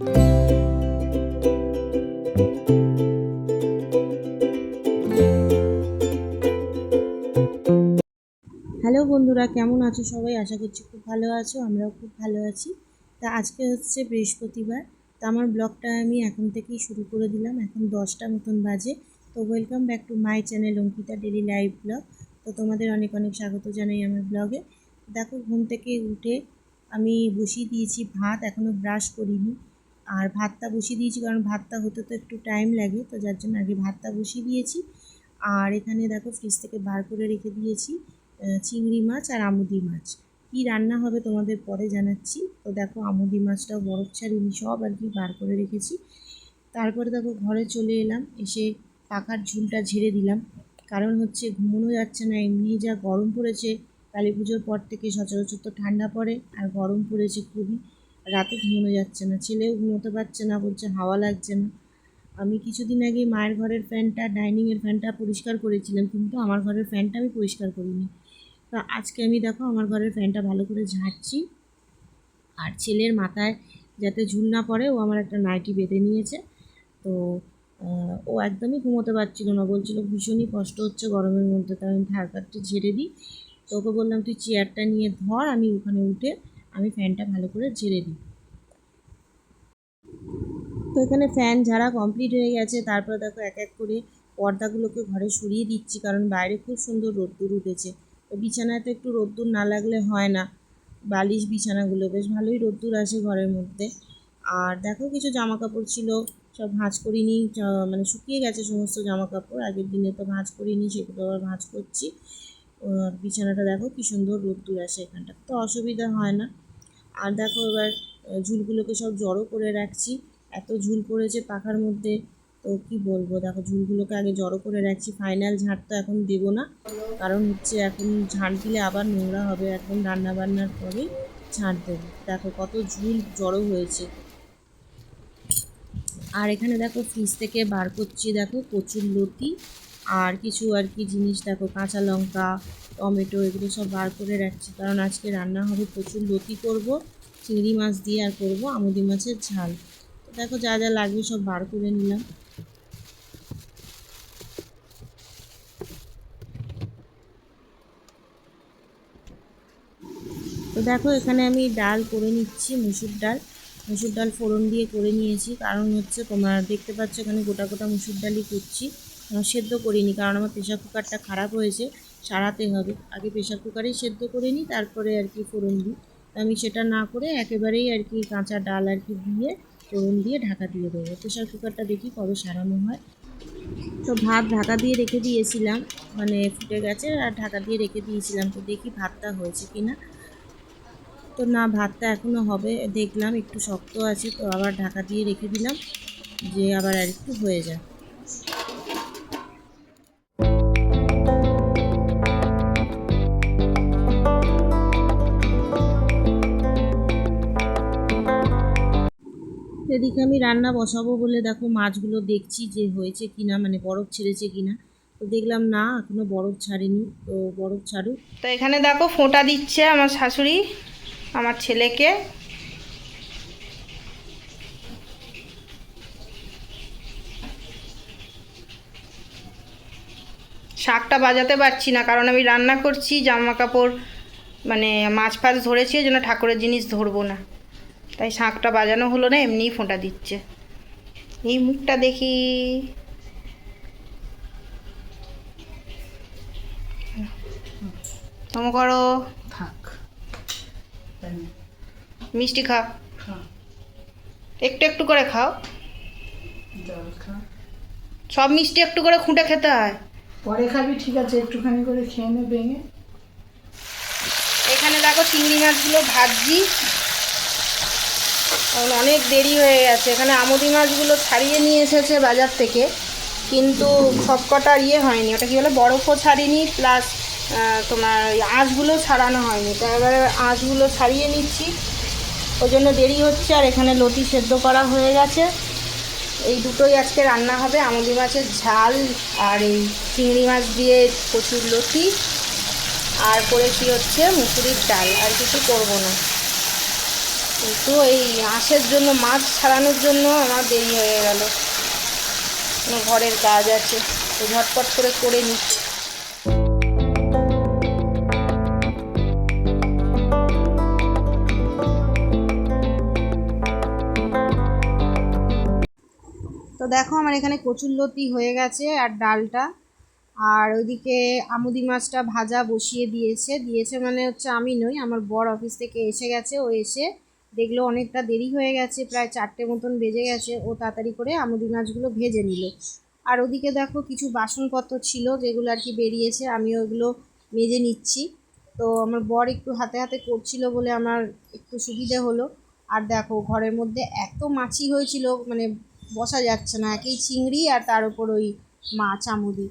Hello বন্ধুরা, কেমন আছো সবাই? আশা করছি খুব ভালো আছো, আমরাও খুব ভালো আছি। তা আজকে হচ্ছে বৃহস্পতিবার, তা আমার ব্লগটা আমি এখন থেকেই শুরু করে দিলাম। এখন দশটা মতন বাজে। তো welcome back to my channel Ankita daily live blog তো তোমাদের অনেক অনেক স্বাগত জানাই আমার ব্লগে দেখো, ঘুম থেকে উঠে আমি বসিয়ে দিয়েছি ভাত এখনও ব্রাশ করিনি। আর ভাতটা বসিয়ে দিয়েছি, কারণ ভাতটা হতে তো একটু টাইম লাগে, তো যার জন্য আগে ভাতটা বসিয়ে দিয়েছি। আর এখানে দেখো ফ্রিজ থেকে বার করে রেখে দিয়েছি চিংড়ি মাছ আর আমুদি মাছ। কী রান্না হবে তোমাদের পরে জানাচ্ছি। তো দেখো আমুদি মাছটাও বরফ ছাড়িনি, সব আর কি বার করে রেখেছি। তারপরে দেখো ঘরে চলে এলাম, এসে পাখার ঝুলটা ঝেড়ে দিলাম। কারণ হচ্ছে ঘুমোনো যাচ্ছে না, এমনি যা গরম পড়েছে, কালী পুজোর পর থেকে সচরাচর তো ঠান্ডা পড়ে, আর গরম পড়েছে খুবই। রাতে ঘুমোনো যাচ্ছে না, ছেলেও ঘুমোতে পারছে না, বলছে হাওয়া লাগছে না। আমি কিছুদিন আগে মায়ের ঘরের ফ্যানটা ডাইনিংয়ের ফ্যানটা পরিষ্কার করেছিলাম, কিন্তু আমার ঘরের ফ্যানটা আমি পরিষ্কার করিনি। তো আজকে আমি দেখো আমার ঘরের ফ্যানটা ভালো করে ঝাড়ছি, আর ছেলের মাথায় যাতে ঝুল না পড়ে, ও আমার একটা নাইটি বেঁধে নিয়েছে। তো ও একদমই ঘুমোতে পারছিল না, বলছিল ভীষণই কষ্ট হচ্ছে গরমের মধ্যে, তাই আমি ধারকারটি ঝেড়ে দিই। তো ওকে বললাম, তুই চেয়ারটা নিয়ে ধর, আমি ওখানে উঠে আমি ফ্যানটা ভালো করে ঝেড়ে দিই। তো এখানে ফ্যান ঝাড়া কমপ্লিট হয়ে গেছে। তারপরে দেখো এক এক করে পর্দাগুলোকে ঘরে সরিয়ে দিচ্ছি, কারণ বাইরে খুব সুন্দর রোদ্দুর উঠেছে। তো বিছানায় তো একটু রোদ্দুর না লাগলে হয় না। বালিশ বিছানাগুলো, বেশ ভালোই রোদ্দুর আসে ঘরের মধ্যে। আর দেখো কিছু জামা কাপড় ছিল, সব ভাঁজ করিনি মানে শুকিয়ে গেছে সমস্ত জামা কাপড় আগের দিনে তো ভাঁজ করিনি, সেগুলো আবার ভাঁজ করছি। আর বিছানাটা দেখো কি সুন্দর রোদ্দুর আসে এখানটা তো অসুবিধা হয় না। আর দেখো এবার ঝুলগুলোকে সব জড়ো করে রাখছি। এত ঝুল পড়েছে পাখার মধ্যে, তো কি বলব? দেখো, ঝুলগুলোকে আগে জড়ো করে রাখছি। ফাইনাল ঝাড় তো এখন দেবো না। কারণ হচ্ছে এখন ঝাড় দিলে আবার নোংরা হবে। এখন রান্না বান্নার পরেই ঝাড় দেবো। দেখো, কত ঝুল জড়ো হয়েছে। আর এখানে দেখো ফ্রিজ থেকে বার করছি দেখো, কচুর লতি আর কিছু আর কি জিনিস। দেখো, কাঁচা লঙ্কা, টমেটো, এগুলো সব বার করে রাখছি। কারণ আজকে রান্না হবে প্রচুর লতি করব। চিংড়ি মাছ দিয়ে আর করব আমুদি মাছের ঝাল। তো দেখো যা যা লাগবে সব বার করে নিলাম। তো দেখো এখানে আমি ডাল করে নিচ্ছি, মুসুর ডাল। মুসুর ডাল ফোড়ন দিয়ে করে নিয়েছি। কারণ হচ্ছে তোমার দেখতে পাচ্ছ এখানে গোটা গোটা মুসুর ডালই করছি। সেদ্ধ করিনি, কারণ আমার প্রেশার কুকারটা খারাপ হয়েছে, সারাতে হবে। আগে প্রেশার কুকারেই সেদ্ধ করে নিই, তারপরে আর কি ফোড়ন দিই। আমি সেটা না করে একেবারেই আর কি কাঁচা ডাল আর কি দিয়ে ফোড়ন দিয়ে ঢাকা দিয়ে দেবো। প্রেশার কুকারটা দেখি কবে সারানো হয়। তো ভাত ঢাকা দিয়ে রেখে দিয়েছিলাম মানে ফুটে গেছে আর ঢাকা দিয়ে রেখে দিয়েছিলাম তো দেখি ভাতটা হয়েছে কি না তো না, ভাতটা এখনও হবে, দেখলাম একটু শক্ত আছে তো আবার ঢাকা দিয়ে রেখে দিলাম যে আবার আর একটু হয়ে যায় এদিকে আমি রান্না বসাবো বলে দেখো মাছগুলো দেখছি যে হয়েছে কিনা মানে বরফ ছেড়েছে কিনা। তো দেখলাম না, এখনও বরফ ছাড়েনি, তো বরফ ছাড়ুক। তো এখানে দেখো ফোঁটা দিচ্ছে আমার শাশুড়ি, আমার ছেলেকে। শাকটা বাজাতে পারছি না, কারণ আমি রান্না করছি জামা কাপড় মানে মাছ ফাছ ধরেছি, ওই জন্য ঠাকুরের জিনিস ধরবো না। তাই শাকটা বাজানো হলো না এমনিই ফোঁটা দিচ্ছে। এই মুখটা দেখি। তোম করো। থাক। মিষ্টি খাও। খা। একটু একটু করে খাও। সব মিষ্টি একটু করে খুঁটে খেতে হয়। পরে খাবি ঠিক আছে একটুখানি করে খেয়ে নে ভেঙে। এখানে দেখো চিংড়ি মাছগুলো ভাজছি কারণ অনেক দেরি হয়ে গেছে। এখানে আমুদি মাছগুলো ছাড়িয়ে নিয়ে এসেছে বাজার থেকে, কিন্তু সবকটা ইয়ে হয়নি। ওটা কি বলে, বরফও ছাড়িনি প্লাস তোমার আঁশগুলো ছাড়ানো হয়নি। তো এবারে আঁশগুলো ছাড়িয়ে নিচ্ছি। ওই জন্য দেরি হচ্ছে আর এখানে লতি সেদ্ধ করা হয়ে গেছে। এই দুটোই আজকে রান্না হবে, আমুদি মাছের ঝাল আর এই চিংড়ি মাছ দিয়ে প্রচুর লতি। আর করেছি হচ্ছে মুসুরির ডাল, আর কিছু করব না। কিন্তু এই আঁশের জন্য, মাছ ছাড়ানোর জন্য আমার দেরি হয়ে গেল। ঘরের কাজ আছে, তো ঝটপট করে করে নিচ্ছি তো দেখো আমার এখানে কচুরলতি হয়ে গেছে আর ডালটা। আর ওইদিকে আমুদি মাছটা ভাজা বসিয়ে দিয়েছে। দিয়েছে মানে হচ্ছে আমি নই, আমার বর অফিস থেকে এসে গেছে। ও এসে দেখল অনেকটা দেরি হয়ে গেছে, প্রায় চারটে মতন বেজে গেছে। ও তাড়াতাড়ি করে আমুদি মাছগুলো ভেজে নিল। আর ওদিকে দেখো কিছু বাসনপত্র ছিল যেগুলো আর কি বেরিয়েছে আমি ওগুলো মেজে নিচ্ছি। তো আমার বর একটু হাতে হাতে করছিল বলে আমার একটু সুবিধে হলো। আর দেখো ঘরের মধ্যে এত মাছি হয়েছিল মানে বসা যাচ্ছে না, একেই চিংড়ি আর তার উপর ওই মাছ আমুদি।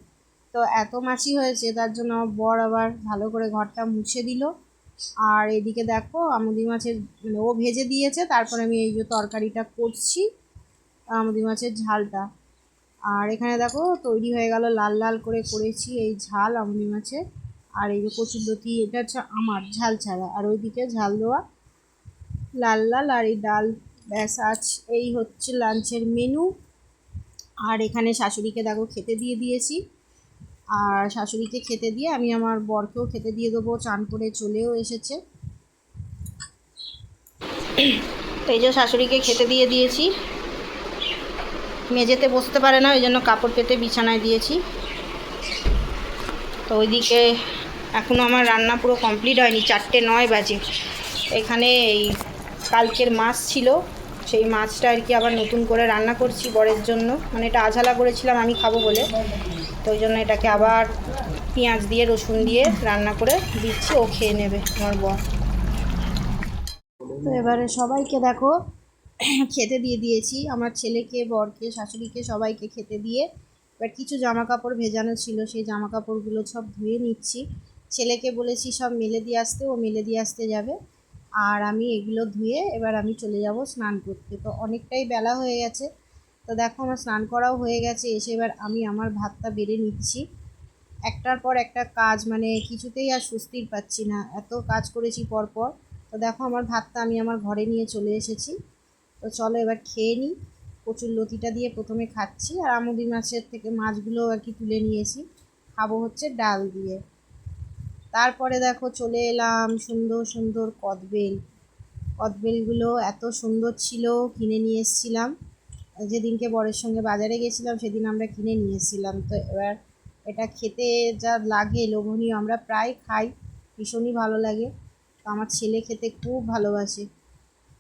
তো এত মাছি হয়েছে, তার জন্য আমার বর আবার ভালো করে ঘরটা মুছে দিল। আর এদিকে দেখো, আমুদি মাছের মানে ও ভেজে দিয়েছে, তারপর আমি এই যে তরকারিটা করছি, আমুদি মাছের ঝালটা। আর এখানে দেখো, তৈরি হয়ে গেল লাল লাল করে করেছি এই ঝাল আমুদি মাছের। আর এই যে কচুরলতি এটা হচ্ছে আমার ঝাল ছাড়া। আর ওইদিকে ঝাল দেওয়া, লাল লাল আর এই ডাল, ব্যাস আজ এই হচ্ছে লাঞ্চের মেনু। আর এখানে শাশুড়িকে দেখো খেতে দিয়ে দিয়েছি। আর শাশুড়িকে খেতে দিয়ে আমি আমার বরকেও খেতে দিয়ে দেবো, চান করে চলেও এসেছে। তো এই যে শাশুড়িকে খেতে দিয়ে দিয়েছি। মেঝেতে বসতে পারে না, ওই জন্য কাপড় পেতে বিছানায় দিয়েছি। তো ওইদিকে এখনও আমার রান্না পুরো কমপ্লিট হয়নি, চারটে নয় বাজে। এখানে এই কালকের মাছ ছিল, সেই মাছটা আর কি আবার নতুন করে রান্না করছি বরের জন্য। মানে এটা আঝালা করেছিলাম, আমি খাব বলে। ওই জন্য এটাকে আবার পেঁয়াজ দিয়ে, রসুন দিয়ে রান্না করে দিচ্ছি, ও খেয়ে নেবে আমার বর। তো এবারে সবাইকে দেখো, খেতে দিয়ে দিয়েছি। আমার ছেলেকে, বরকে, শাশুড়িকে, সবাইকে খেতে দিয়ে। এবার কিছু জামা কাপড় ভেজানো ছিল, সেই জামা কাপড়গুলো সব ধুয়ে নিচ্ছি। ছেলেকে বলেছি, সব মেলে দিয়ে আসতে, ও মেলে দিয়ে আসতে যাবে। আর আমি এগুলো ধুয়ে এবার আমি চলে যাব স্নান করতে। তো অনেকটাই বেলা হয়ে গেছে। তো দেখো আমার স্নান করাও হয়ে গেছে, এসে এবার আমি আমার ভাতটা বেড়ে নিচ্ছি। একটার পর একটা কাজ মানে কিছুতেই আর স্বস্তির পাচ্ছি না, এত কাজ করেছি পর পর তো দেখো আমার ভাতটা আমি আমার ঘরে নিয়ে চলে এসেছি। তো চলো এবার খেয়ে নিই, কচুর লতিটা দিয়ে প্রথমে খাচ্ছি, আর আমুদি মাছের থেকে মাছগুলো আর কি তুলে নিয়েছি। খাব হচ্ছে ডাল দিয়ে। তারপরে দেখো চলে এলাম সুন্দর সুন্দর কদবেল। কদবেলগুলো এত সুন্দর ছিল, কিনে নিয়ে এসেছিলাম। যেদিনকে বরের সঙ্গে বাজারে গেছিলাম, সেদিন আমরা কিনে নিয়ে এসেছিলাম। তো এবার এটা খেতে যা লাগে, লোভনীয়, আমরা প্রায় খাই, ভীষণই ভালো লাগে। তো আমার ছেলে খেতে খুব ভালোবাসে।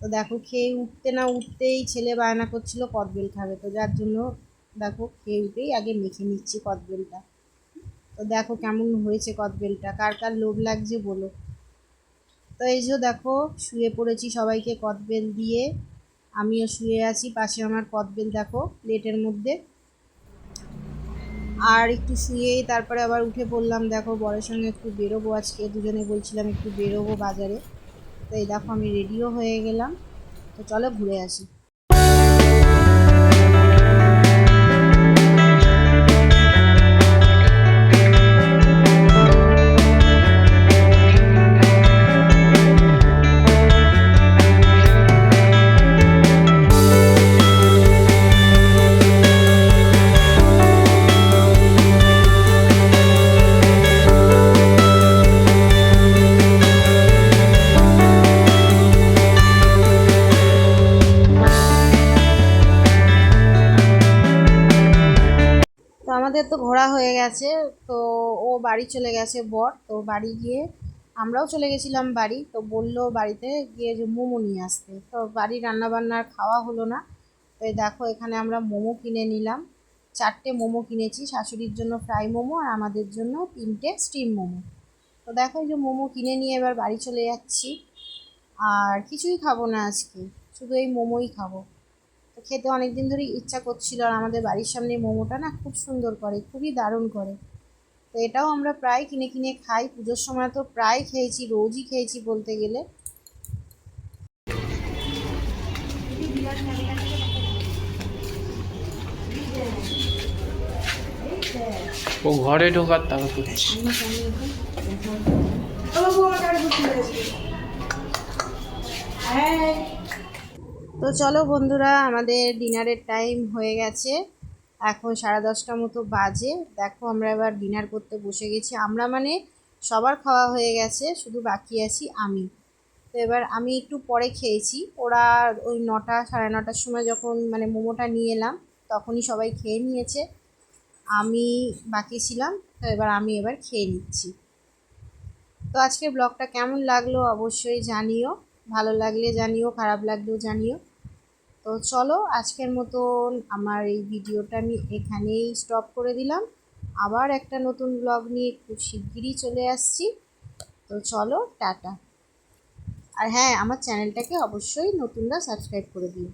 তো দেখো, খেয়ে উঠতে না উঠতেই ছেলে বায়না করছিল কদবেল খাবে। তো যার জন্য দেখো, খেয়ে উঠেই আগে মেখে নিচ্ছি কদবেলটা। তো দেখো কেমন হয়েছে কদবেলটা, কার কার লোভ লাগছে বলো। তো এই যে দেখো, শুয়ে পড়েছি সবাইকে কদবেল দিয়ে। আমিও শুয়ে আছি, পাশে আমার কদবেল দেখো, প্লেটের মধ্যে। আর একটু শুয়েই তারপরে আবার উঠে পড়লাম, দেখো, বরের সঙ্গে একটু বেরোবো আজকে। দুজনে বলছিলাম একটু বেরোবো বাজারে। তো এই দেখো, আমি রেডিও হয়ে গেলাম। তো চলো ঘুরে আসি। তো ঘোরা হয়ে গেছে, তো ও বাড়ি চলে গেছে বর, তো বাড়ি গিয়ে আমরাও চলে গেছিলাম বাড়ি, তো বলল বাড়িতে গিয়ে যে মোমো নিয়ে আসতে। তো বাড়ির রান্নাবান্নার খাওয়া হলো না, তো দেখো এখানে আমরা মোমো কিনে নিলাম। চারটে মোমো কিনেছি, শাশুড়ির জন্য ফ্রাই মোমো আর আমাদের জন্য তিনটে স্টিম মোমো। তো দেখো এই যে মোমো কিনে নিয়ে এবার বাড়ি চলে যাচ্ছি, আর কিছুই খাব না আজকে, শুধু এই মোমোই খাব। খেতে অনেক দিন ধরেই ইচ্ছা করছিল আর আমাদের বাড়ির সামনে মোমোটা না খুব সুন্দর করে খুবই দারুণ করে। তো এটাও আমরা প্রায় কিনে কিনে খাই পুজোর সময় তো প্রায় খেয়েছি রোজই খেয়েছি বলতে গেলে। ও ঘরে ঢোকার করছে। হ্যাঁ। তো চলো বন্ধুরা, আমাদের ডিনারের টাইম হয়ে গেছে। এখন সাড়ে দশটা মতো বাজে। দেখো, আমরা এবার ডিনার করতে বসে গেছি। আমরা মানে সবার খাওয়া হয়ে গেছে, শুধু বাকি আছি আমি। তো এবার আমি একটু পরে খেয়েছি। ওরা ওই নটা, সাড়ে নটার সময় যখন মানে মোমোটা নিয়ে এলাম, তখনই সবাই খেয়ে নিয়েছে। আমি বাকি ছিলাম, তো এবার আমি এবার খেয়ে নিচ্ছি। তো আজকের ব্লগটা কেমন লাগল অবশ্যই জানিও। ভালো লাগলে জানিও, খারাপ লাগলেও জানিও। তো চলো আজকের মতন আমার এই ভিডিওটা আমি এখানেই স্টপ করে দিলাম। আবার একটা নতুন ব্লগ নিয়ে খুব শিগগিরই চলে আসছি। তো চলো, টাটা। আর হ্যাঁ আমার চ্যানেলটাকে অবশ্যই নতুনরা সাবস্ক্রাইব করে দিও।